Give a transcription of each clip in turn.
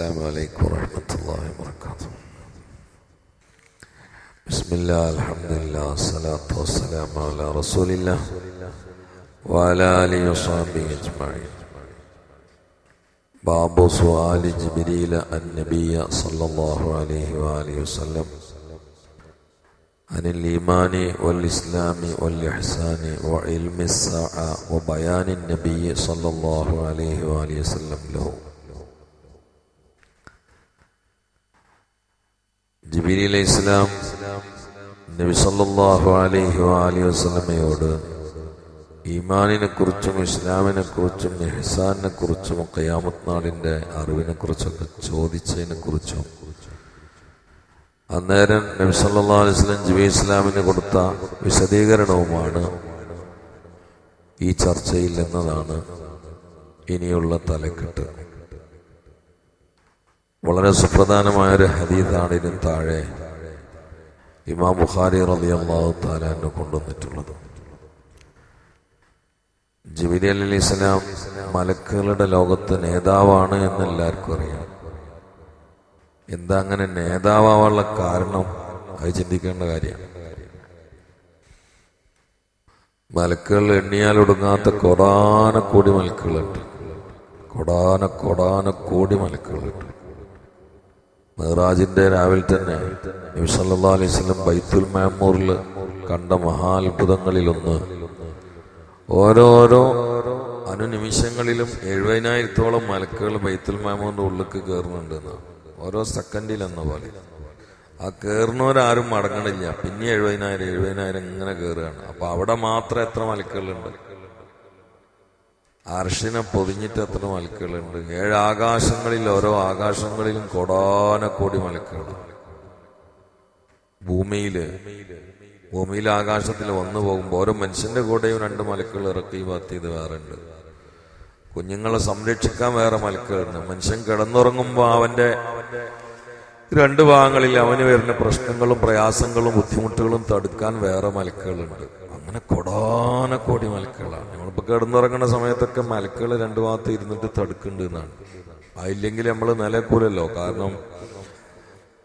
السلام عليكم ورحمة الله وبركاته. بسم الله الحمد لله والصلاة والسلام على رسول الله وعلى آله وصحبه أجمعين. باب سؤال جبريل النبي صلى الله عليه وآله وسلم عن الإيمان والإسلام والإحسان وعلم الساعة وبيان النبي صلى الله عليه وآله وسلم له. ജിബിരി അലൈഹി ഇസ്ലാം നബി സല്ലല്ലാഹു അലൈഹി വാലി വസല്ലമയോട് ഈമാനിനെ കുറിച്ചും ഇസ്ലാമിനെ കുറിച്ചും ഇഹ്സാനിനെ കുറിച്ചും ഖിയാമത്ത് നാളിന്റെ അറിവിനെ കുറിച്ചൊക്കെ ചോദിച്ചതിനെ കുറിച്ചും അന്നേരം നബി സല്ലല്ലാഹു അലൈഹി വസല്ലം ജിബി ഇസ്ലാമിന് കൊടുത്ത വിശദീകരണവുമാണ് ഈ ചർച്ചയിൽ എന്നതാണ് ഇനിയുള്ള തലക്കെട്ട്. വളരെ സുപ്രധാനമായ ഒരു ഹദീദാണ് ഇതിന് താഴെ ഇമാം ബുഖാരി റബി അള്ളാഹു താലാനെ കൊണ്ടുവന്നിട്ടുള്ളത്. ജിബിലി അലി ഇസ്ലാം മലക്കുകളുടെ ലോകത്ത് നേതാവാണ് എന്ന് എല്ലാവർക്കും അറിയാം. എന്താ അങ്ങനെ നേതാവാനുള്ള കാരണം? അത് ചിന്തിക്കേണ്ട കാര്യമാണ് മലക്കുകൾ എണ്ണിയാൽ ഒടുങ്ങാത്ത കൊടാന കോടി മലക്കുകളുണ്ട്. കൊടാന കൊടാന കോടി മലക്കുകളുണ്ട്. മെഹറാജിന്റെ രാവിലെ തന്നെ നബിസല്ലാ അലൈഹി ബൈത്തുൽ മാമൂറിൽ കണ്ട മഹാത്ഭുതങ്ങളിലൊന്ന്. ഓരോരോ അനുനിമിഷങ്ങളിലും എഴുപതിനായിരത്തോളം മലക്കുകൾ ബൈത്തുൽ മാമൂറിന്റെ ഉള്ളിലേക്ക് കയറുന്നുണ്ട് ഓരോ സെക്കൻഡിൽ എന്ന പോലെ. ആ കയറുന്നവരാരും മടങ്ങണില്ല. പിന്നെ എഴുപതിനായിരം എഴുപതിനായിരം ഇങ്ങനെ കയറുകയാണ് അപ്പൊ അവിടെ മാത്രം എത്ര മലക്കുകളുണ്ട്? അർഷിനെ പൊതിഞ്ഞിട്ട് എത്ര മലക്കുകളുണ്ട്? ഏഴ് ആകാശങ്ങളിൽ ഓരോ ആകാശങ്ങളിലും കൊടാനക്കോടി മലക്കുകൾ ഭൂമിയിൽ ഭൂമിയിൽ ആകാശത്തിൽ വന്നു പോകുമ്പോൾ ഓരോ മനുഷ്യന്റെ കൂടെയും രണ്ട് മലക്കുകൾ ഇറക്കി പാത്തിയത് വേറെ ഉണ്ട് കുഞ്ഞുങ്ങളെ സംരക്ഷിക്കാൻ വേറെ മലക്കുകളുണ്ട്. മനുഷ്യൻ കിടന്നുറങ്ങുമ്പോൾ അവന്റെ രണ്ട് ഭാഗങ്ങളിൽ അവന് വരുന്ന പ്രശ്നങ്ങളും പ്രയാസങ്ങളും ബുദ്ധിമുട്ടുകളും തടുക്കാൻ വേറെ മലക്കുകളുണ്ട്. അങ്ങനെ കൊടാന കോടി മലക്കുകളാണ്. നമ്മളിപ്പോ കിടന്നുറങ്ങുന്ന സമയത്തൊക്കെ മലക്കുകൾ രണ്ടു ഭാഗത്ത് ഇരുന്നിട്ട് തടുക്കുന്നുണ്ട് എന്നാണ്. അതില്ലെങ്കിൽ നമ്മൾ നിലക്കൂലല്ലോ. കാരണം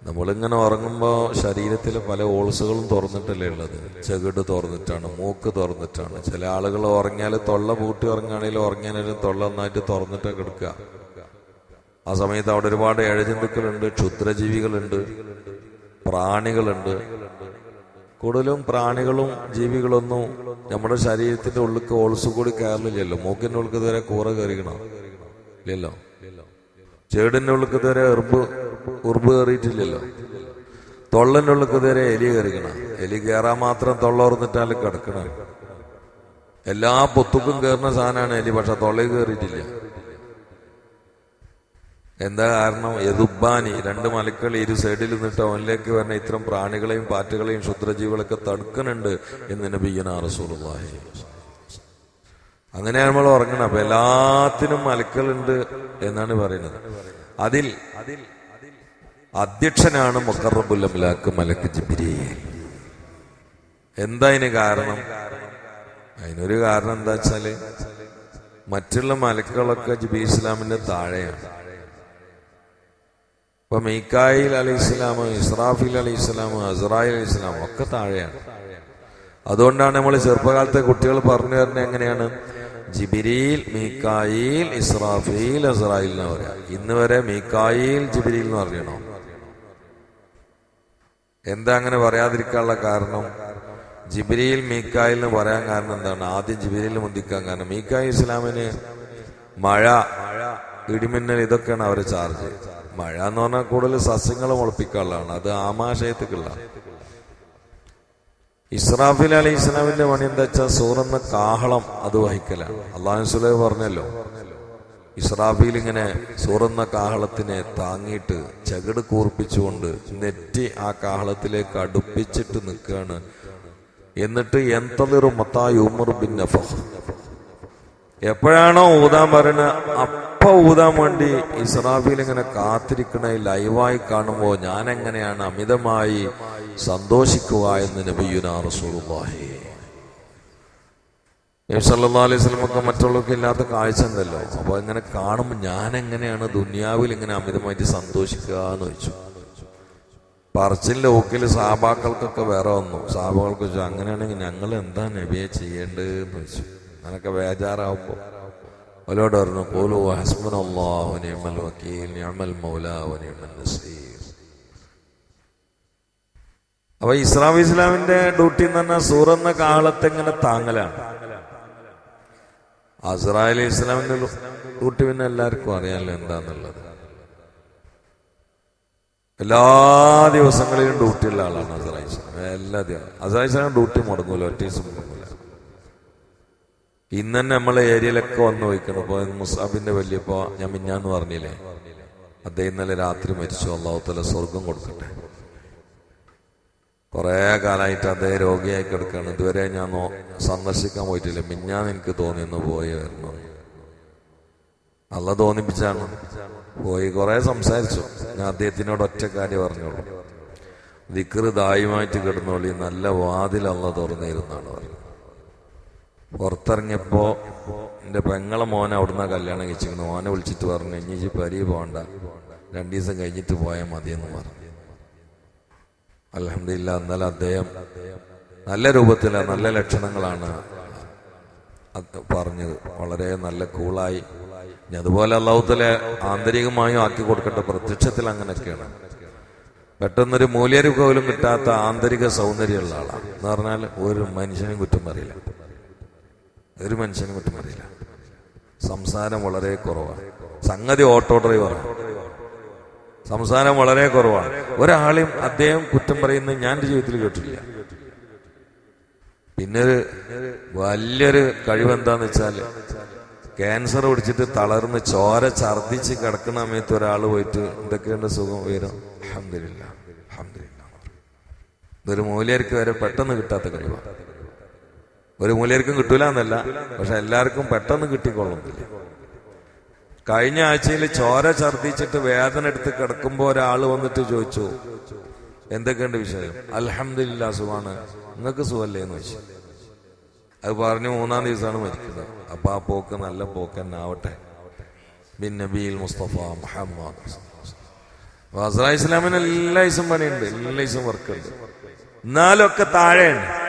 നമ്മളിങ്ങനെ ഉറങ്ങുമ്പോൾ ശരീരത്തിലെ പല ഓൾസുകളും തുറന്നിട്ടല്ലേ ഉള്ളത്. ചെകിട് തുറന്നിട്ടാണ് മൂക്ക് തുറന്നിട്ടാണ്. ചില ആളുകൾ ഉറങ്ങിയാൽ തൊള്ള പൂട്ടി ഉറങ്ങുകയാണെങ്കിൽ ഉറങ്ങിയാലും തൊള്ള നന്നായിട്ട് തുറന്നിട്ടൊക്കെ എടുക്കുക ആ സമയത്ത് അവിടെ ഒരുപാട് ഏഴജന്തുക്കളുണ്ട് ക്ഷുദ്രജീവികളുണ്ട് പ്രാണികളുണ്ട്. കൂടുതലും പ്രാണികളും ജീവികളൊന്നും നമ്മുടെ ശരീരത്തിന്റെ ഉള്ളിക്ക് ഓൾസ് കൂടി കയറില്ലല്ലോ മൂക്കിന്റെ ഉള്ളിക്ക് ഇതുവരെ കൂറ കയറിക്കണോ? ഇല്ലല്ലോ. ചേടിന്റെ ഉള്ളിക്ക് ഇതുവരെ എറുമ്പ് ഉറുമ്പ് കയറിയിട്ടില്ലല്ലോ. തൊള്ളന്റെ ഉള്ളിക്ക് ഇതുവരെ എലി കയറിക്കണം? എലി കയറാൻ മാത്രം തൊള്ള ഉറന്നിട്ടാലും കിടക്കണം? എല്ലാ പൊത്തുക്കും കയറുന്ന സാധനമാണ് എലി പക്ഷെ തൊള്ളയിൽ കയറിയിട്ടില്ല. എന്താ കാരണം? യദുബാനി രണ്ട് മലക്കൾ ഇരു സൈഡിൽ നിന്നിട്ട് അവനിലേക്ക് വരുന്ന ഇത്തരം പ്രാണികളെയും പാറ്റുകളെയും ക്ഷുദ്രജീവികളൊക്കെ തടുക്കുന്നുണ്ട് എന്ന് നബിയന റസൂലുള്ളാഹി അങ്ങനെയാണ് നമ്മൾ ഉറങ്ങണം. അപ്പൊ എല്ലാത്തിനും മലക്കളുണ്ട് എന്നാണ് പറയുന്നത്. അതിൽ അധ്യക്ഷനാണ് മുക്കറബുല്ലമിലാക്ക് മലക്ക് ജിബിരി എന്താ അതിന് കാരണം? അതിനൊരു കാരണം എന്താ വെച്ചാൽ മറ്റുള്ള മലക്കുകളൊക്കെ ജിബി ഇസ്ലാമിന്റെ താഴെയാണ്. ഇപ്പൊ മീക്കായിൽ അലി ഇസ്ലാം ഇസ്രാഫിൽ അലി ഇസ്ലാം അസറായി അലി ഇസ്ലാം ഒക്കെ താഴെയാണ്. അതുകൊണ്ടാണ് നമ്മൾ ചെറുപ്പകാലത്തെ കുട്ടികൾ പറഞ്ഞു തരുന്നത് എങ്ങനെയാണ്? ജിബിരിയിൽ മീക്കായിൽ ഇസ്രാഫീൽ അസറായിൽ എന്ന് പറയാം. ഇന്ന് വരെ മീക്കായിൽ ജിബിരിയിൽ എന്ന് പറയണോ എന്താ അങ്ങനെ പറയാതിരിക്കാനുള്ള കാരണം? ജിബിരിയിൽ മീക്കായിൽ എന്ന് പറയാൻ കാരണം എന്താണ്? ആദ്യം ജിബിരിയിൽ മുന്തിക്കാൻ കാരണം. മീക്കായി ഇസ്ലാമിന് മഴ ഇടിമിന്നൽ ഇതൊക്കെയാണ് അവരെ ചാർജ് മഴ എന്ന് പറഞ്ഞാൽ കൂടുതൽ സസ്യങ്ങൾ മുളപ്പിക്കാനുള്ളതാണ്. അത് ആമാശയത്തേക്കുള്ള. ഇസ്രാഫിൽ അലി ഇസ്ലാമിന്റെ പണി എന്താ വെച്ചാൽ സൂറന്ന കാഹളം അത് വഹിക്കലാണ്. അള്ളാഹു പറഞ്ഞല്ലോ ഇസ്രാഫിൽ ഇങ്ങനെ സൂറന്ന കാഹളത്തിനെ താങ്ങിയിട്ട് ചകിട് കൂർപ്പിച്ചുകൊണ്ട് നെറ്റി ആ കാഹളത്തിലേക്ക് അടുപ്പിച്ചിട്ട് നിൽക്കുകയാണ്. എന്നിട്ട് എന്തളിറു മത്തായി ഉമർ ബിൻ എപ്പോഴാണോ ഊതാൻ പറയുന്നത്? അപ്പ ഊതാൻ വേണ്ടി ഇസ്രാഫിൽ ഇങ്ങനെ കാത്തിരിക്കണ ലൈവായി കാണുമ്പോൾ ഞാൻ എങ്ങനെയാണ് അമിതമായി സന്തോഷിക്കുക എന്ന് നബിയുന റസൂലുള്ളാഹി. അലൈഹി സ്വലമൊക്കെ മറ്റുള്ളവർക്ക് ഇല്ലാത്ത കാഴ്ച ഉണ്ടല്ലോ. അപ്പൊ ഇങ്ങനെ കാണുമ്പോൾ ഞാൻ എങ്ങനെയാണ് ദുനിയാവിൽ ഇങ്ങനെ അമിതമായിട്ട് സന്തോഷിക്കുക എന്ന് വെച്ചു പറച്ചിലെ ഊക്കിൽ സാബാക്കൾക്കൊക്കെ വേറെ വന്നു. സാബാക്കൾക്ക് വെച്ചു അങ്ങനെയാണെങ്കിൽ ഞങ്ങൾ എന്താ നബിയെ ചെയ്യേണ്ടത്? എന്ന് വെച്ചു അങ്ങനൊക്കെ ബേജാറാവുമ്പോ. അവരോട് പറഞ്ഞു പോലു ഹസ്ബൻ അള്ളാഹു നിയമൽ വക്കീൽ المولى മൗലാഹു നിയമൽ നസീർ ഇസ്ലാം ഇസ്ലാമിന്റെ ഡ്യൂട്ടി എന്ന് സൂറെന്ന കാലത്ത് ഇങ്ങനെ താങ്ങലാണ്. അസ്രായേൽ ഇസ്ലാമിന്റെ ഡ്യൂട്ടി പിന്നെ എല്ലാവർക്കും അറിയാമല്ലോ എന്താന്നുള്ളത്. എല്ലാ ദിവസങ്ങളിലും ഡ്യൂട്ടിയുള്ള ആളാണ് അസറായി ഇസ്ലാം. എല്ലാ ദിവസം അസറായി ഇസ്ലാം ഡ്യൂട്ടി മുടങ്ങൂല ഒറ്റ ദിവസം ഇന്ന് തന്നെ നമ്മളെ ഏരിയയിലൊക്കെ വന്ന് വയ്ക്കണം ഇപ്പൊ മുസാബിന്റെ വലിയപ്പോ ഞാൻ മിന്നാന്ന് പറഞ്ഞില്ലേ? അദ്ദേഹം ഇന്നലെ രാത്രി മരിച്ചു. അള്ളാഹുത്തല സ്വർഗം കൊടുക്കട്ടെ. കുറെ കാലമായിട്ട് അദ്ദേഹം രോഗിയായി കിടക്കുകയാണ് ഇതുവരെ ഞാൻ സന്ദർശിക്കാൻ പോയിട്ടില്ല. മിഞ്ഞാന്ന് എനിക്ക് തോന്നി ഇന്ന് പോയി വരണം അല്ല തോന്നിപ്പിച്ചാണ്. പോയി കുറെ സംസാരിച്ചു. ഞാൻ അദ്ദേഹത്തിനോട് ഒറ്റ കാര്യം പറഞ്ഞോളൂ. ദിക്കറ് ദായുമായിട്ട് കിടന്നോളി. നല്ല വാതിൽ അല്ല തുറന്നിരുന്നാണ് പറഞ്ഞത്. പുറത്തിറങ്ങിയപ്പോ എന്റെ പെങ്ങളെ മോനെ അവിടുന്ന് കല്യാണം കഴിച്ചിരുന്നു മോനെ വിളിച്ചിട്ട് പറഞ്ഞു ഇനി പരി പോണ്ട. രണ്ടു ദിവസം കഴിഞ്ഞിട്ട് പോയാൽ മതിയെന്ന് പറഞ്ഞു. അലഹമില്ല എന്നാലും അദ്ദേഹം നല്ല രൂപത്തില നല്ല ലക്ഷണങ്ങളാണ് പറഞ്ഞത്. വളരെ നല്ല കൂളായി. അതുപോലെ അള്ളാഹുത്തലെ ആന്തരികമായും ആക്കി കൊടുക്കട്ടെ പ്രത്യക്ഷത്തിൽ അങ്ങനെയൊക്കെയാണ്. പെട്ടെന്നൊരു മൂല്യരൂപ പോലും കിട്ടാത്ത ആന്തരിക സൗന്ദര്യമുള്ള ആളാണ് എന്ന് പറഞ്ഞാൽ ഒരു മനുഷ്യനും കുറ്റം പറയില്ല. ഒരു മനുഷ്യനും കുറ്റം പറയില്ല സംസാരം വളരെ കുറവാണ്. സംഗതി ഓട്ടോ ഡ്രൈവറാണ് സംസാരം വളരെ കുറവാണ്. ഒരാളെയും അദ്ദേഹം കുറ്റം പറയുന്നത് ഞാൻ ജീവിതത്തിൽ കേട്ടില്ല പിന്നെ വലിയൊരു കഴിവെന്താന്ന് വെച്ചാൽ ക്യാൻസർ പിടിച്ചിട്ട് തളർന്ന് ചോര ഛർദിച്ച് കിടക്കുന്ന സമയത്ത് ഒരാൾ പോയിട്ട് എന്തൊക്കെയുണ്ട് സുഖം ഉയരും? അഹമ്മദില്ല അഹമ്മദില്ല ഇതൊരു മൂലർക്ക് വരെ പെട്ടെന്ന് കിട്ടാത്ത കഴിവാണ്. ഒരു മൂലർക്കും കിട്ടൂല എന്നല്ല. പക്ഷെ എല്ലാവർക്കും പെട്ടെന്ന് കിട്ടിക്കൊള്ളുന്നില്ല കഴിഞ്ഞ ആഴ്ചയിൽ ചോര ഛർദിച്ചിട്ട് വേദന എടുത്ത് കിടക്കുമ്പോ ഒരാൾ വന്നിട്ട് ചോദിച്ചു എന്തൊക്കെയുണ്ട് വിഷയം അലഹമില്ല സുഖാണ്. നിങ്ങൾക്ക് സുഖല്ലേ എന്ന് വെച്ചു അത് പറഞ്ഞു മൂന്നാം ദിവസമാണ് മരിക്കുന്നത്. അപ്പൊ ആ പോക്ക് നല്ല പോക്ക് തന്നെ ആവട്ടെ. ബിൻ നബീൽ മുസ്തഫ മുഹമ്മദ്. വസ്ര ഇസ്ലാമിന് എല്ലാ ദിവസം പണിയുണ്ട്. എല്ലാ ദിവസം വർക്കുണ്ട് എന്നാലൊക്കെ താഴെയുണ്ട്.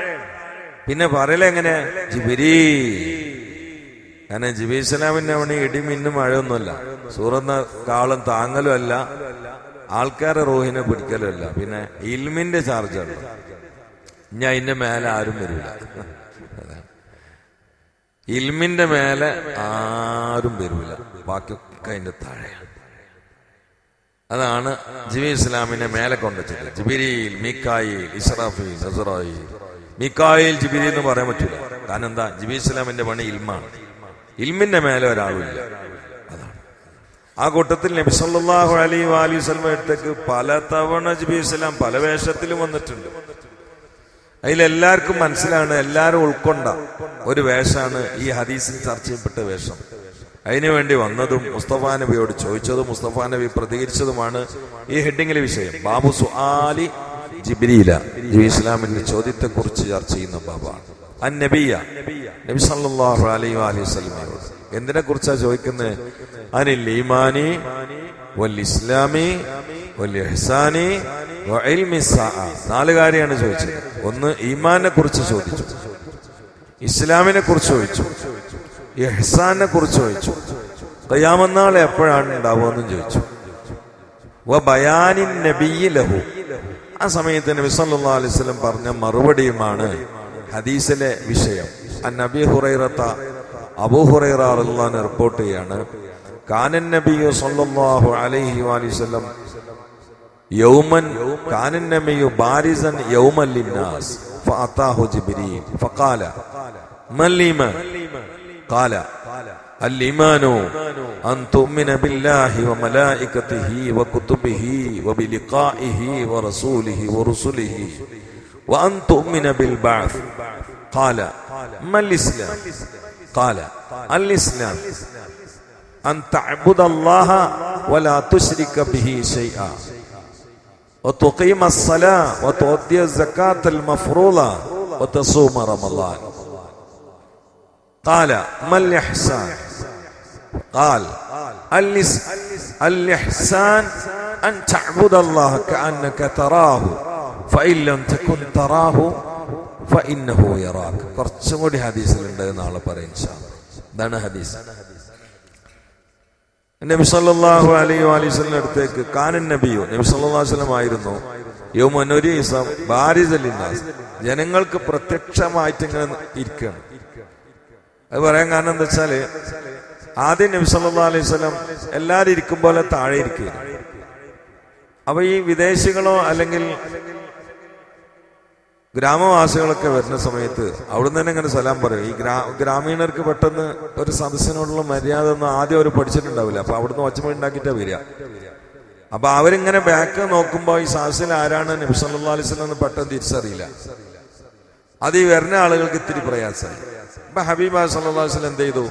പിന്നെ പറയലെങ്ങനെ ജിബിരി. കാരണം ജിബി ഇസ്ലാമിന്റെ അവിടെ ഇടിമിന്നും മഴയൊന്നുമല്ല. സൂറന്ന കാളും താങ്ങലും അല്ല. ആൾക്കാരെ റോഹിനെ പിടിക്കലും അല്ല. പിന്നെ ഇൽമിന്റെ ചാർജാണ് ഞാൻ അതിന്റെ മേലെ ആരും വരില്ല ഇൽമിന്റെ മേലെ ആരും വരില്ല ബാക്കിയൊക്കെ അതിന്റെ താഴെയാണ്. അതാണ് ജിബി ഇസ്ലാമിനെ മേലെ കൊണ്ടുവച്ചത്. ജിബിരിയിൽ മിക്കായി ഇസ്രാഫിൽ നസറായിൽ മിക്കായിൽ ജിബിരി എന്ന് പറയാൻ പറ്റൂല. കാരണം എന്താ? ജിബി ഇസ്ലാമിന്റെ പണി ഇൽമാണ്. ഇൽമിന്റെ മേലെ ഒരാളില്ല അതാണ്. ആ കൂട്ടത്തിൽ നബി സല്ലല്ലാഹു അലൈഹി വാലി വസല്ലം അടുത്തേക്ക് പല തവണ ജിബി ഇസ്ലാം പല വേഷത്തിലും വന്നിട്ടുണ്ട്. അതിലെല്ലാവർക്കും മനസ്സിലാണ് എല്ലാവരും ഉൾക്കൊണ്ട ഒരു വേഷമാണ് ഈ ഹദീസിൽ ചർച്ച ചെയ്യപ്പെട്ട വേഷം. അതിനുവേണ്ടി വന്നതും മുസ്തഫ നബിയോട് ചോദിച്ചതും മുസ്തഫ നബി പ്രതികരിച്ചതുമാണ് ഈ ഹെഡിങ്ങിലെ വിഷയം. ബാബു സുആലി ജിബ്രീല ജിബി ഇസ്ലാമിന്റെ ചോദ്യത്തെ കുറിച്ച് ചർച്ച ചെയ്യുന്ന നബിയ നബി സല്ലല്ലാഹു അലൈഹി വസല്ലം എന്തിനെ കുറിച്ചാ ചോദിക്കുന്നത് അനിൽ ഈമാനി വൽ ഇസ്ലാമി വൽ ഇഹ്സാനി. നാല് കാര്യമാണ് ചോദിച്ചത്. ഒന്ന് ഈമാനെ കുറിച്ച് ചോദിച്ചു. ഇസ്ലാമിനെ കുറിച്ച് ചോദിച്ചു. ഇഹ്സാനെ കുറിച്ച് ചോദിച്ചു. കയ്യാമന്നാൾ എപ്പോഴാണ് ഉണ്ടാവുക എന്നും ചോദിച്ചു. ആ സമയത്ത് നബി സല്ലല്ലാഹു അലൈഹി വസല്ലം പറഞ്ഞ മറുപടിയുമാണ് ഹദീസിലെ വിഷയം. നബി ഹുറൈറത്ത അബൂ ഹുറൈറ അള്ളഹാൻ റിപ്പോർട്ട് ചെയ്യാണ് കാനൻ നബിയു സല്ലാഹു അലൈഹി വസല്ലം യൗമൻ കാനൻ നബിയു ബാരിസൻ യൗമല്ലിന്നാസ് ഫഅതാഹു ജിബ്രീൽ ഫഖാല മല്ലീമ ഖാല الإيمان أن تؤمن بالله وملائكته وكتبه وبلقائه ورسوله ورسله وأن تؤمن بالبعث. قال ما الإسلام؟ قال الإسلام أن تعبد الله ولا تشرك به شيئا. وتقيم الصلاة وتؤدي الزكاة المفروضة وتصوم رمضان. قال ما الإحسان؟ قال الإس- الإحسان أن تعبد الله كأنك تراه فإن لم تكن تراه فإنه يراك കുറച്ചും കൂടി ഹദീസിലുണ്ട് നാളെ പറയും ഇൻഷാ അല്ലാ. ഇതാണ് ഹദീസ് നബി സല്ലല്ലാഹു അലൈഹി വസല്ലം അടുത്തേക്ക് കാനൻ നബിയോ നബി സല്ലല്ലാഹു അലൈഹി വസല്ലം ആയിരുന്നു യൗമനുരീസം ബാരിസലിന്നാസ് ജനങ്ങൾക്ക് പ്രത്യക്ഷമായിട്ട് ഇങ്ങനെ ഇരിക്കുകയാണ് അത് പറയാൻ കാരണം എന്താ വെച്ചാല് ആദ്യം നബി സല്ലാ അലൈഹി സ്വലം എല്ലാരും ഇരിക്കും പോലെ താഴെ ഇരിക്കുക അപ്പൊ ഈ വിദേശികളോ അല്ലെങ്കിൽ ഗ്രാമവാസികളൊക്കെ വരുന്ന സമയത്ത് അവിടുന്ന് തന്നെ ഇങ്ങനെ സലാം പറയും. ഈ ഗ്രാ ഗ്രാമീണർക്ക് പെട്ടെന്ന് ഒരു സദസ്സിനോടുള്ള മര്യാദ ഒന്നും ആദ്യം അവർ പഠിച്ചിട്ടുണ്ടാവില്ല. അപ്പൊ അവിടുന്ന് ഒച്ചമ ഉണ്ടാക്കിയിട്ടാ വരിക. അപ്പൊ അവരിങ്ങനെ ബാക്ക് നോക്കുമ്പോ ഈ സദസ്സിൽ ആരാണ് നബി സല്ലല്ലാഹു അലൈഹി വസല്ലം എന്ന് പെട്ടെന്ന് തിരിച്ചറിയില്ല. അത് ഈ വരുന്ന ആളുകൾക്ക് ഇത്തിരി പ്രയാസമായി. അപ്പൊ ഹബീബ അലൈഹി വസല്ലം എന്ത് ചെയ്തു?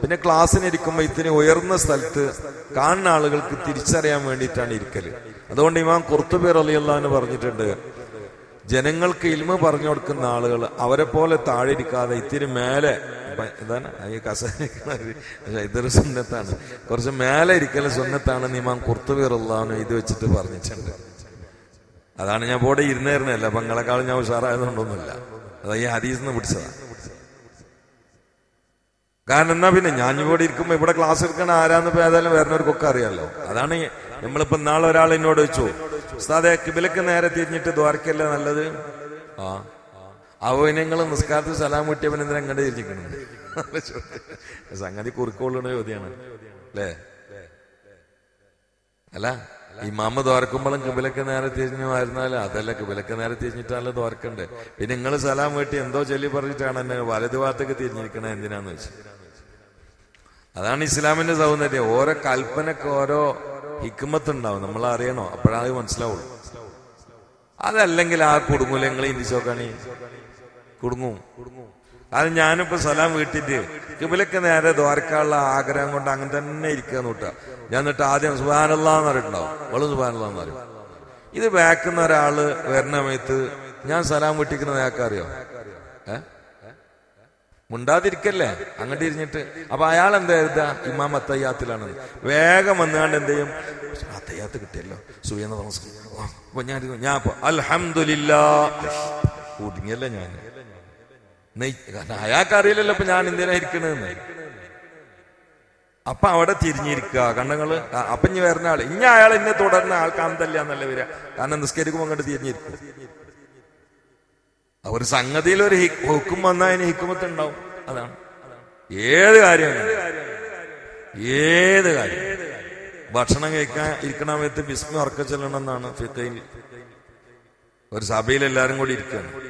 പിന്നെ ക്ലാസ്സിന് ഇരിക്കുമ്പോൾ ഇത്തിരി ഉയർന്ന സ്ഥലത്ത് കാണുന്ന ആളുകൾക്ക് തിരിച്ചറിയാൻ വേണ്ടിയിട്ടാണ് ഇരിക്കൽ. അതുകൊണ്ട് ഇമാം കുർത്തുബി അൻഹു പറഞ്ഞിട്ടുണ്ട് ജനങ്ങൾക്ക് ഇൽമ പറഞ്ഞു കൊടുക്കുന്ന ആളുകൾ അവരെ പോലെ താഴെ ഇരിക്കാതെ ഇത്തിരി മേലെ എന്താണ് ഇതൊരു സുന്നത്താണ്. കുറച്ച് മേലെ ഇരിക്കൽ സുന്നത്താണെന്ന് ഇമാം അൻഹു ഇത് വെച്ചിട്ട് പറഞ്ഞിട്ടുണ്ട്. അതാണ് ഞാൻ ഇവിടെ ഇരുന്നേരുന്നല്ല പങ്ങളെക്കാളും ഞാൻ ഉഷാറായതുകൊണ്ടൊന്നുമില്ല. അതാ ഈ ഹദീസ് നിന്ന് പിടിച്ചതാണ് കാരണം എന്നാ പിന്നെ ഞാൻ ഇവിടെ ഇരിക്കുമ്പോ ഇവിടെ ക്ലാസ് എടുക്കണ ആരാന്ന് ഏതായാലും വേറെ ഒരു വരുന്നവർക്കൊക്കെ അറിയാലോ. അതാണ് നമ്മളിപ്പോ നാളെ ഒരാൾ എന്നോട് വെച്ചു ഉസ്താദെ കിബിലക്ക് നേരെ തിരിഞ്ഞിട്ട് ദ്വാരക്കല്ലേ നല്ലത്? ആ. അവനങ്ങൾ നിസ്കാരത്തിൽ സലാം കിട്ടിയവൻ എന്തിനാ അങ്ങോട്ട് തിരിഞ്ഞിരിക്കണം സംഗതി കുറുക്കോളുന്ന ചോദ്യമാണ് അല്ലേ? അല്ല ഈ മാമ തോർക്കുമ്പോഴും കിബിലക്ക് നേരെ തിരിഞ്ഞു വരുന്നാൽ അതല്ല കിബിലക്ക് നേരെ തിരിഞ്ഞിട്ടാണല്ലോ തോർക്കണ്ടേ പിന്നെ നിങ്ങൾ സലാം വീട്ടി എന്തോ ചൊല്ലി പറഞ്ഞിട്ടാണ് എന്നെ വലതു ഭാഗത്തേക്ക് തിരിഞ്ഞിരിക്കണേ എന്തിനാന്ന് വെച്ച് അതാണ് ഇസ്ലാമിന്റെ സൗന്ദര്യം. ഓരോ കൽപ്പനക്ക് ഓരോ ഹിക്കുമത്ത് ഉണ്ടാവും നമ്മൾ അറിയണോ അപ്പോഴാണ് അത് മനസ്സിലാവുള്ളൂ. അതല്ലെങ്കിൽ ആ കുടുങ്ങൂല നിങ്ങൾ ഇന്ത്യച്ചോക്കാണി കുടുങ്ങും. അത് ഞാനിപ്പോ സലാം വീട്ടിട്ട് കിബിലൊക്കെ നേരെ ദ്വാരക്കാനുള്ള ആഗ്രഹം കൊണ്ട് അങ്ങനെ തന്നെ ഇരിക്കുക നോട്ടാ ഞാൻ എന്നിട്ട് ആദ്യം സുബാനല്ലാന്ന് പറഞ്ഞിട്ടുണ്ടാവും. അവൾ സുബാനല്ലാന്ന് പറയും. ഇത് ബാക്കുന്ന ഒരാൾ വരുന്ന സമയത്ത് ഞാൻ സലാം വീട്ടിക്കുന്ന നേക്കാറിയോ അറിയോ? ഏ? മുണ്ടാതിരിക്കല്ലേ? അങ്ങോട്ട് ഇരിഞ്ഞിട്ട്. അപ്പൊ അയാൾ എന്താ എഴുതുക ഇമാം അത്തയ്യാത്തിലാണ്. വേഗം വന്നുകൊണ്ട് എന്ത് ചെയ്യും? അത്തയ്യാത്ത് കിട്ടിയല്ലോ. സുഖയെന്ന് നമസ്കാരം അപ്പൊ ഞാൻ ഞാൻ അപ്പൊ അൽഹംദുലില്ലാ. കുടുങ്ങിയല്ലേ ഞാൻ. കാരണം അയാൾക്ക് അറിയില്ലല്ലോ ഇപ്പൊ ഞാൻ എന്തിനാ ഇരിക്കണെന്ന്. അപ്പൊ അവിടെ തിരിഞ്ഞിരിക്കുക. കണ്ണങ്ങൾ ആ, അപ്പൊ ഇനി വരുന്ന ആൾ ഇനി അയാൾ ഇന്നെ തുടർന്ന ആൾക്കാന്തല്ല എന്നല്ല വരിക. കാരണം നിസ്കരിക്കുമ്പോൾ അങ്ങോട്ട് തിരിഞ്ഞിരിക്കും. ഒരു സംഗതിയിൽ ഒരു ഹിക്- ഹുക്കും വന്നാൽ അതിന് ഹിക്കുമത്ത് ഉണ്ടാവും അതാണ്. ഏത് കാര്യം ഏത് കാര്യം? ഭക്ഷണം കഴിക്കാൻ ഇരിക്കണ സമയത്ത് ബിസ്മി ഉറക്ക ചെല്ലണം എന്നാണ് ഫിത്തയിൽ ഒരു സഭയിൽ എല്ലാരും കൂടി ഇരിക്കുകയാണ്.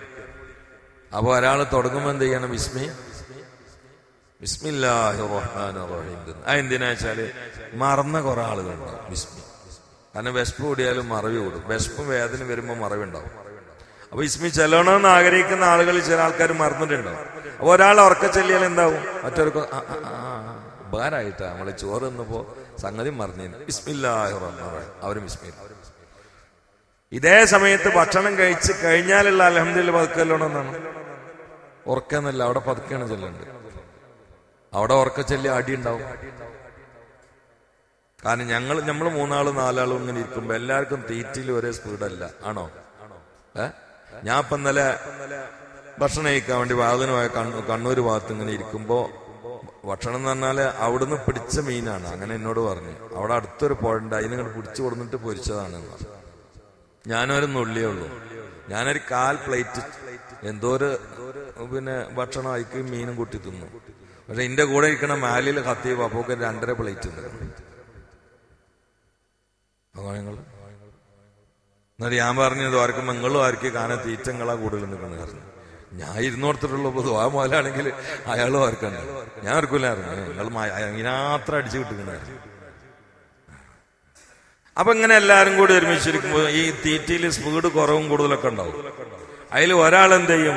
അപ്പൊ ഒരാൾ തുടങ്ങുമ്പോൾ എന്ത് ചെയ്യണം? ബിസ്മി? ബിസ്മില്ലാഹി റഹീം മറന്ന കുറെ ആളുകളുണ്ടാവും. ബിസ്മി. കാരണം വിശപ്പ് കൂടിയാലും മറവി കൂടും. വിശപ്പും വേദന വരുമ്പോൾ മറവുണ്ടാവും. അപ്പൊ ഇസ്മി ചെല്ലണമെന്ന് ആഗ്രഹിക്കുന്ന ആളുകൾ ചില ആൾക്കാർ മറന്നിട്ടുണ്ടാവും. അപ്പൊ ഒരാൾ ഉറക്ക ചെല്ലിയാൽ എന്താവും? മറ്റൊരു ഉപകാരമായിട്ടാ. നമ്മളെ ചോറ് തിന്നപ്പോ സംഗതി മറന്നു ബിസ്മില്ലാഹി അവരും ബിസ്മില്ല. ഇതേ സമയത്ത് ഭക്ഷണം കഴിച്ച് കഴിഞ്ഞാലുള്ള അലഹമ്മദില്ല പതുക്കല്ലോണെന്നാണ് ഉറക്കെന്നല്ല അവിടെ പതുക്കാണ് ചെല്ലുണ്ട് അവിടെ ഉറക്ക ചെല്ലി അടി ഉണ്ടാവും. കാരണം ഞങ്ങൾ നമ്മൾ മൂന്നാളും നാലാളും ഇങ്ങനെ ഇരിക്കുമ്പോ എല്ലാവർക്കും തീറ്റിൽ ഒരേ സ്പീഡല്ല. ആണോ? ഏ? ഞാൻ ഇപ്പൊ ഇന്നലെ ഭക്ഷണം കഴിക്കാൻ വേണ്ടി വാതിനുമായ കണ്ണൂർ ഭാഗത്ത് ഇങ്ങനെ ഇരിക്കുമ്പോ ഭക്ഷണം എന്ന് പറഞ്ഞാൽ അവിടുന്ന് പിടിച്ച മീനാണ്. അങ്ങനെ എന്നോട് പറഞ്ഞു. അവിടെ അടുത്തൊരു പുഴണ്ട് അതിന് ഇങ്ങനെ പിടിച്ചു കൊടുത്തിട്ട് പൊരിച്ചതാണ്. ഞാനൊരു നുള്ളിയേ ഉള്ളൂ. ഞാനൊരു കാൽ പ്ലേറ്റ് എന്തോ ഒരു പിന്നെ ഭക്ഷണം അയക്കുകയും മീനും കൂട്ടി തിന്നു. പക്ഷെ എന്റെ കൂടെ ഇരിക്കണ മാലിയിൽ കത്തി പപ്പൊക്കെ രണ്ടര പ്ലേറ്റ് ഉണ്ട്. അതാണ് ഞങ്ങൾ എന്നിട്ട് ഞാൻ പറഞ്ഞത് ആർക്കും നിങ്ങളും ആർക്കും കാണാൻ തീറ്റങ്ങളാ കൂടുതൽ നിൽക്കുന്ന കാരണം ഞാൻ ഇരുന്നോടത്തിട്ടുള്ള ദ്വാ മോലാണെങ്കിൽ അയാളും ആർക്കണ്ട. ഞാൻ ആർക്കില്ലായിരുന്നു നിങ്ങൾ ഇതിനാത്രം അടിച്ചു കിട്ടുന്നതായിരുന്നു അപ്പൊ ഇങ്ങനെ എല്ലാരും കൂടി ഒരുമിച്ചിരിക്കുമ്പോ ഈ തീറ്റയിൽ സ്പീഡ് കുറവും കൂടുതലൊക്കെ ഉണ്ടാവും. അതിൽ ഒരാൾ എന്ത് ചെയ്യും?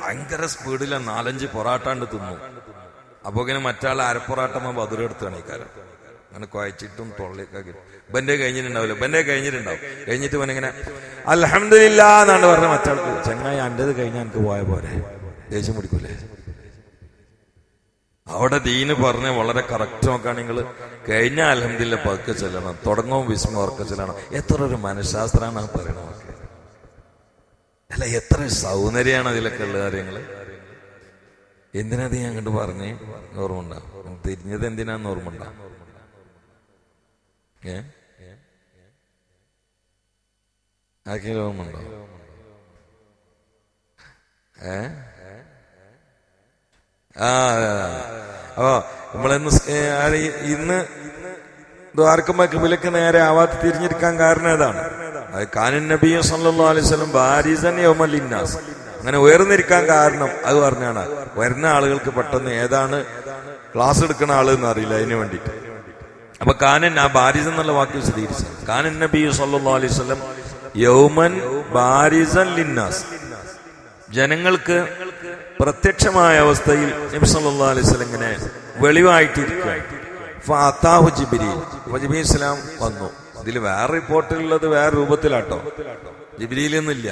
ഭയങ്കര സ്പീഡിൽ നാലഞ്ച് പൊറാട്ടാണ്ട് തിന്നു. അപ്പൊ ഇങ്ങനെ മറ്റാൾ അരപ്പൊറാട്ടമ്മ ബതുരെടുത്താണ് ഈ കാര്യം അങ്ങനെ കുഴച്ചിട്ടും തൊള്ളിയൊക്കെ. ബന്റെ കഴിഞ്ഞിട്ടുണ്ടാവില്ല. ബന്റെ കഴിഞ്ഞിട്ടുണ്ടാവും. കഴിഞ്ഞിട്ട് ഇവനിങ്ങനെ അലഹമില്ല എന്നാണ് പറഞ്ഞ മറ്റാൾക്ക്. ചങ്ങായി അന്റെത് കഴിഞ്ഞാൽ എനിക്ക് പോയ പോരെ. ദേഷ്യം പിടിക്കൂലേ? അവിടെ ദീന് പറഞ്ഞ വളരെ കറക്റ്റ് നോക്കാൻ നിങ്ങൾ കഴിഞ്ഞ അലഹമില്ല പതുക്കെ ചെല്ലണം. തുടങ്ങും വിസ്മ ഉറക്കെ ചെല്ലണം. എത്ര ഒരു മനഃശാസ്ത്രമാണ് പറയണത് അല്ല എത്ര സൗന്ദര്യമാണ് അതിലൊക്കെ ഉള്ള കാര്യങ്ങൾ. എന്തിനാ ഞാൻ കണ്ട് പറഞ്ഞേ? ഓർമ്മ ഉണ്ടാവും തിരിഞ്ഞത് എന്തിനാന്ന് ഓർമ്മ ഉണ്ടാവും ഏ? ഏ? ആ അതെ. അപ്പൊ നമ്മളിന്ന് ഇന്ന് ദ്വാർക്കമ്മക്ക് കിബിലക്ക് നേരെ ആവാത്ത തിരിഞ്ഞിരിക്കാൻ കാരണം ഏതാണ്? കാനൻ നബിയ സല്ലല്ലാഹു അലൈഹി വസല്ലം ബാരിസൻ യോമലിന്നാസ് അങ്ങനെ ഉയർന്നിരിക്കാൻ കാരണം അത് പറഞ്ഞാണ്. വരുന്ന ആളുകൾക്ക് പെട്ടെന്ന് ഏതാണ്? ക്ലാസ് എടുക്കുന്ന ആൾ എന്ന് അറിയില്ല അതിന് വേണ്ടിയിട്ട്. അപ്പൊ കാനൻ ആ ബാരിസ് എന്നുള്ള വാക്ക് വിശദീകരിച്ചു കാനൻ നബി സല്ലല്ലാഹു അലൈഹി യൗമൻ ബാരിസൻ ലിന്നാസ്. ജനങ്ങൾക്ക് പ്രത്യക്ഷമായ അവസ്ഥയിൽ നബി സല്ലാ അലൈഹി വസല്ലം ഇങ്ങനെ വെളിവായിട്ടിരിക്കുകയാണ്. ഇസ്ലാം വന്നു. ഇതിൽ വേറെ റിപ്പോർട്ടിലുള്ളത് വേറെ രൂപത്തിലാട്ടോ. ജിബ്രീൽ എന്നില്ല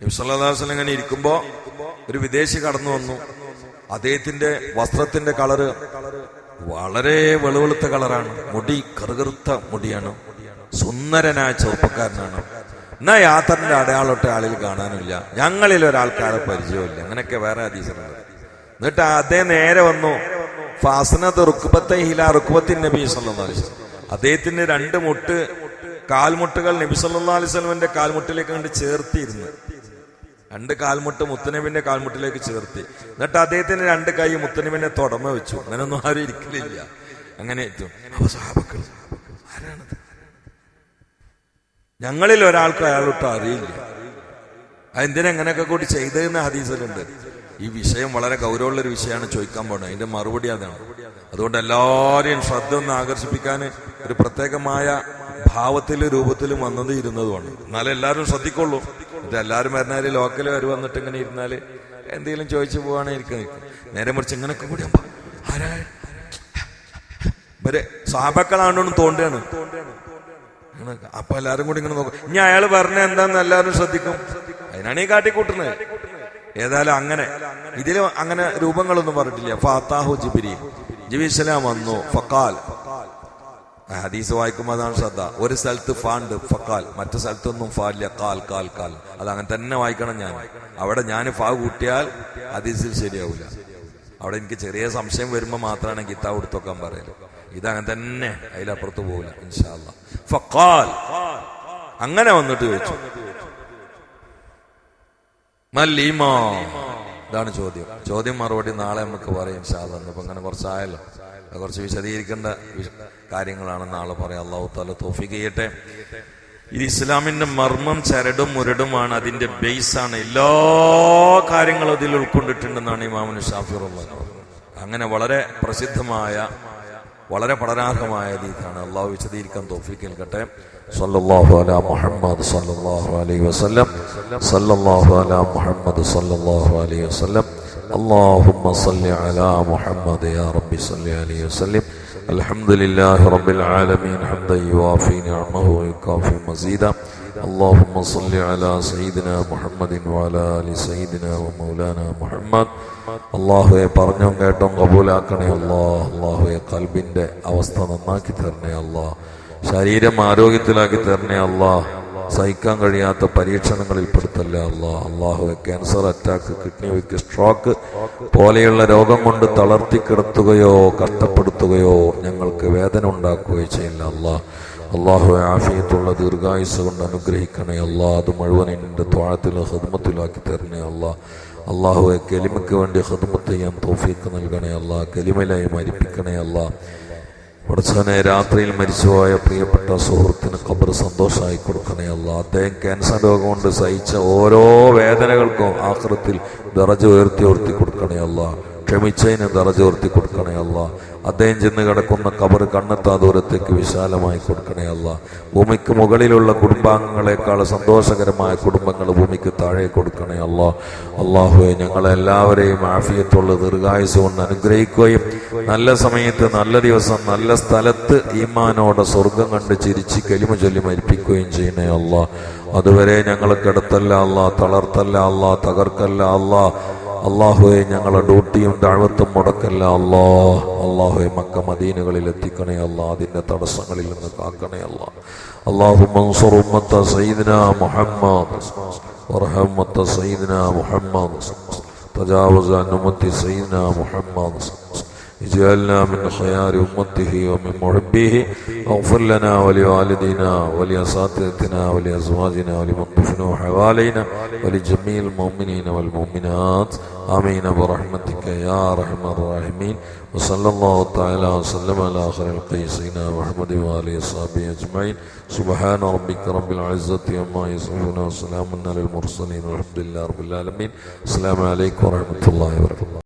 നബി സല്ലല്ലാഹു അലൈഹി ഇങ്ങനെ ഇരിക്കുമ്പോ ഒരു വിദേശി കടന്നു വന്നു. അദ്ദേഹത്തിന്റെ വസ്ത്രത്തിന്റെ കളറ് വളരെ വെളുവെളുത്ത കളറാണ്. മുടി കറുകറുത്ത മുടിയാണ്. സുന്ദരനായ ചെറുപ്പക്കാരനാണ്. എന്നാ യാത്രന്റെ അടയാളൊട്ട ആളിൽ കാണാനില്ല. ഞങ്ങളിൽ ഒരാൾക്കാരെ പരിചയമില്ല. അങ്ങനെയൊക്കെ വേറെ അതീശനുണ്ട് എന്നിട്ട് അദ്ദേഹം നേരെ വന്നു. ഫാസനത്ത് റുക്കുബത്തെ ഹില റുക്കുബത്തിൻ നബി വസല്ലം. അദ്ദേഹത്തിന്റെ രണ്ട് മുട്ട് കാൽമുട്ടുകൾ നബി വസല്ലമന്റെ കാൽമുട്ടിലേക്ക് കണ്ട് ചേർത്തിരുന്നു. രണ്ട് കാൽമുട്ട് മുത്തനബിന്റെ കാൽമുട്ടിലേക്ക് ചേർത്തി. എന്നിട്ട് അദ്ദേഹത്തിന്റെ രണ്ട് കൈ മുത്തനബിനെ തുടമ വെച്ചു. അങ്ങനൊന്നും ആരും ഇരിക്കലില്ല. അങ്ങനെ ആരാണത്? ഞങ്ങളിൽ ഒരാൾക്ക് അയാളൊട്ട് അറിയില്ല. അതെന്തിനെങ്ങനെയൊക്കെ കൂടി ചെയ്തതെന്ന് ഹദീസിലുണ്ട്. ഈ വിഷയം വളരെ ഗൗരവമുള്ള ഒരു വിഷയമാണ് ചോദിക്കാൻ പോണത്. അതിന്റെ മറുപടി അതാണ്. അതുകൊണ്ട് എല്ലാവരെയും ശ്രദ്ധ ഒന്ന് ആകർഷിപ്പിക്കാൻ ഒരു പ്രത്യേകമായ ഭാവത്തിലും രൂപത്തിലും വന്നത് ഇരുന്നതുമാണ്. എന്നാലും എല്ലാവരും ശ്രദ്ധിക്കുള്ളൂ. ഇത് എല്ലാവരും വരുന്നാൽ ലോക്കൽ വരെ വന്നിട്ട് ഇങ്ങനെ ഇരുന്നാൽ എന്തെങ്കിലും ചോദിച്ചു പോവാണെ നിൽക്കും നേരെ മറിച്ച് ഇങ്ങനെ കൂടി ആരാ? ഇവരെ സാബക്കളാണ്ടോന്ന് തോണ്ടാണ്. അപ്പൊ എല്ലാരും കൂടി ഇങ്ങനെ നോക്കും. ഇനി അയാൾ പറഞ്ഞ എന്താന്ന് എല്ലാവരും ശ്രദ്ധിക്കും. അതിനാണ് ഈ കാട്ടിക്കൂട്ടുന്നത്. ഏതായാലും അങ്ങനെ. ഇതിൽ അങ്ങനെ രൂപങ്ങളൊന്നും പറഞ്ഞിട്ടില്ല. ഫാത്താഹു ജിബിരി ജിബിസ്ലാം വന്നു. ഫക്കാൽ ഹദീസ് വായിക്കുമ്പോൾ അതാണ് ശ്രദ്ധ. ഒരു സ്ഥലത്ത് ഫാണ്ട് ഫക്കാൽ. മറ്റു സ്ഥലത്തൊന്നും ഫാല്യ കാൽ കാൽ കാൽ. അത് അങ്ങനെ തന്നെ വായിക്കണം ഞാൻ. അവിടെ ഞാൻ ഫാ കൂട്ടിയാൽ ഹദീസിൽ ശരിയാവില്ല അവിടെ എനിക്ക് ചെറിയ സംശയം വരുമ്പോൾ മാത്രമാണ് കിതാബ് എടുത്തൊക്കാൻ പറയൽ. ഇതങ്ങനെ തന്നെ അതിലപ്പുറത്ത് പോകില്ല ഇൻഷാല്ല ഫക്കാൽ. അങ്ങനെ വന്നിട്ട് ചോദിച്ചു. മല്ലീമാ. ഇതാണ് ചോദ്യം. ചോദ്യം മറുപടി നാളെ നമുക്ക് പറയാം ഇൻഷാല്ല അങ്ങനെ കുറച്ചായല്ലോ. കുറച്ച് വിശദീകരിക്കേണ്ട കാര്യങ്ങളാണ് നാളെ പറയാം. അള്ളാഹു താല തോഫിക്ക് ചെയ്യട്ടെ. ഇത് ഇസ്ലാമിന്റെ മർമ്മം ചരടും മുരടുമാണ്. അതിന്റെ ബേസാണ് എല്ലാ കാര്യങ്ങളും അതിൽ ഉൾക്കൊണ്ടിട്ടുണ്ടെന്നാണ് ഇമാമുന് ഷാഫിർ അങ്ങനെ വളരെ പ്രസിദ്ധമായ വളരെ പഠനാർഹമായ രീതിയാണ് അള്ളാഹു വിശദീകരിക്കാൻ തോഫിക്ക് നിൽക്കട്ടെ സല്ലല്ലാഹു അലാ മുഹമ്മദ് സല്ലല്ലാഹു അലൈഹി വസല്ലം. സല്ലല്ലാഹു അലാ മുഹമ്മദ് സല്ലല്ലാഹു അലൈഹി വസല്ലം. اللهم صل على محمد يا رب صل عليه وسلم الحمد لله رب العالمين حمدا يوافي نعمه ويكافي مزيدا اللهم صل على سيدنا محمد وعلى ال سيدنا ومولانا محمد അള്ളാഹുവെ പറഞ്ഞും കേട്ടും കബൂലാക്കണേ അല്ലാ അള്ളാഹുവെ കൽബിന്റെ അവസ്ഥ നന്നാക്കി തരണേ അല്ലാ ശരീരം ആരോഗ്യത്തിലാക്കി തരണേ അല്ലാ സഹിക്കാൻ കഴിയാത്ത പരീക്ഷണങ്ങളിൽ പെടുത്തല്ല അള്ളാഹ് അള്ളാഹുവെ ക്യാൻസർ അറ്റാക്ക് കിഡ്നി വയ്ക്ക് സ്ട്രോക്ക് പോലെയുള്ള രോഗം കൊണ്ട് തളർത്തി കിടത്തുകയോ കഷ്ടപ്പെടുത്തുകയോ ഞങ്ങൾക്ക് വേദന ഉണ്ടാക്കുകയോ ചെയ്യില്ല അള്ളാഹ് അള്ളാഹു ആഫിയത്തുള്ള ദീർഘായുസ് കൊണ്ട് അനുഗ്രഹിക്കണേ അല്ലാ അത് മുഴുവൻ എന്റെ ത്വാഴത്തിലും ഹൃദമത്തിലാക്കി തരണേ അല്ലാ അള്ളാഹുവെ കെലിമയ്ക്ക് വേണ്ടി ഹൃദമത്ത് ചെയ്യാൻ തോഫീക്ക് നൽകണേ അല്ലാ കെലിമലായി മരിപ്പിക്കണേ അല്ലാ പടച്ചവനെ രാത്രിയിൽ മരിച്ചുപോയ പ്രിയപ്പെട്ട സുഹൃത്തിന് ഖബർ സന്തോഷമായി കൊടുക്കണേ അല്ല. അദ്ദേഹം ക്യാൻസർ രോഗം കൊണ്ട് സഹിച്ച ഓരോ വേദനകൾക്കും ആക്രത്തിൽ ദറജ ഉയർത്തി ഉയർത്തി കൊടുക്കണേ അല്ല. ക്ഷമിച്ചതിന് ദറജ ഉയർത്തി കൊടുക്കണേ അല്ല. അദ്ദേഹം ചെന്ന് കിടക്കുന്ന കബർ കണ്ണെത്താ ദൂരത്തേക്ക് വിശാലമായി കൊടുക്കണേ അല്ല. ഭൂമിക്ക് മുകളിലുള്ള കുടുംബാംഗങ്ങളെക്കാൾ സന്തോഷകരമായ കുടുംബങ്ങൾ ഭൂമിക്ക് താഴെ കൊടുക്കണേ അല്ല. അള്ളാഹുവെ ഞങ്ങളെല്ലാവരെയും ആഫിയത്തുള്ള ദീർഘായുസ് കൊണ്ട് അനുഗ്രഹിക്കുകയും നല്ല സമയത്ത് നല്ല ദിവസം നല്ല സ്ഥലത്ത് ഈമാനോടെ സ്വർഗം കണ്ട് ചിരിച്ച് കെലിമ ചൊല്ലി മരിപ്പിക്കുകയും ചെയ്യണേ അല്ല. അതുവരെ ഞങ്ങൾ കിടത്തല്ല അല്ല തളർത്തല്ല അല്ല തകർക്കല്ല അല്ല. അള്ളാഹുവെ ഞങ്ങളെ ഡ്യൂട്ടിയും ദഴവത്തും മുടക്കല്ല അല്ലാ അള്ളാഹുവെ മക്ക മദീനകളിൽ എത്തിക്കണേ അല്ല അതിന്റെ തടസ്സങ്ങളിൽ നിന്ന് കാക്കണേ അല്ല അള്ളാഹു മൻസുർ ഉമ്മത്ത സയ്യിദ്ന മുഹമ്മദ് وارحم أمة سيدنا محمد تجاوز عن أمة سيدنا محمد اجعلنا من خيار أمته ومن محبيه اغفر لنا ولوالدينا ولأساتذتنا ولأزواجنا ولمن دفنوا حوالينا ولجميع المؤمنين والمؤمنات آمين برحمتك يا أرحم الراحمين وصلى الله تعالى وسلم على آخر القي سيدنا محمد وآله وصحبه أجمعين سبحان ربك رب العزة عما يصفون وسلام على المرسلين والحمد لله رب العالمين السلام عليكم ورحمة الله وبركاته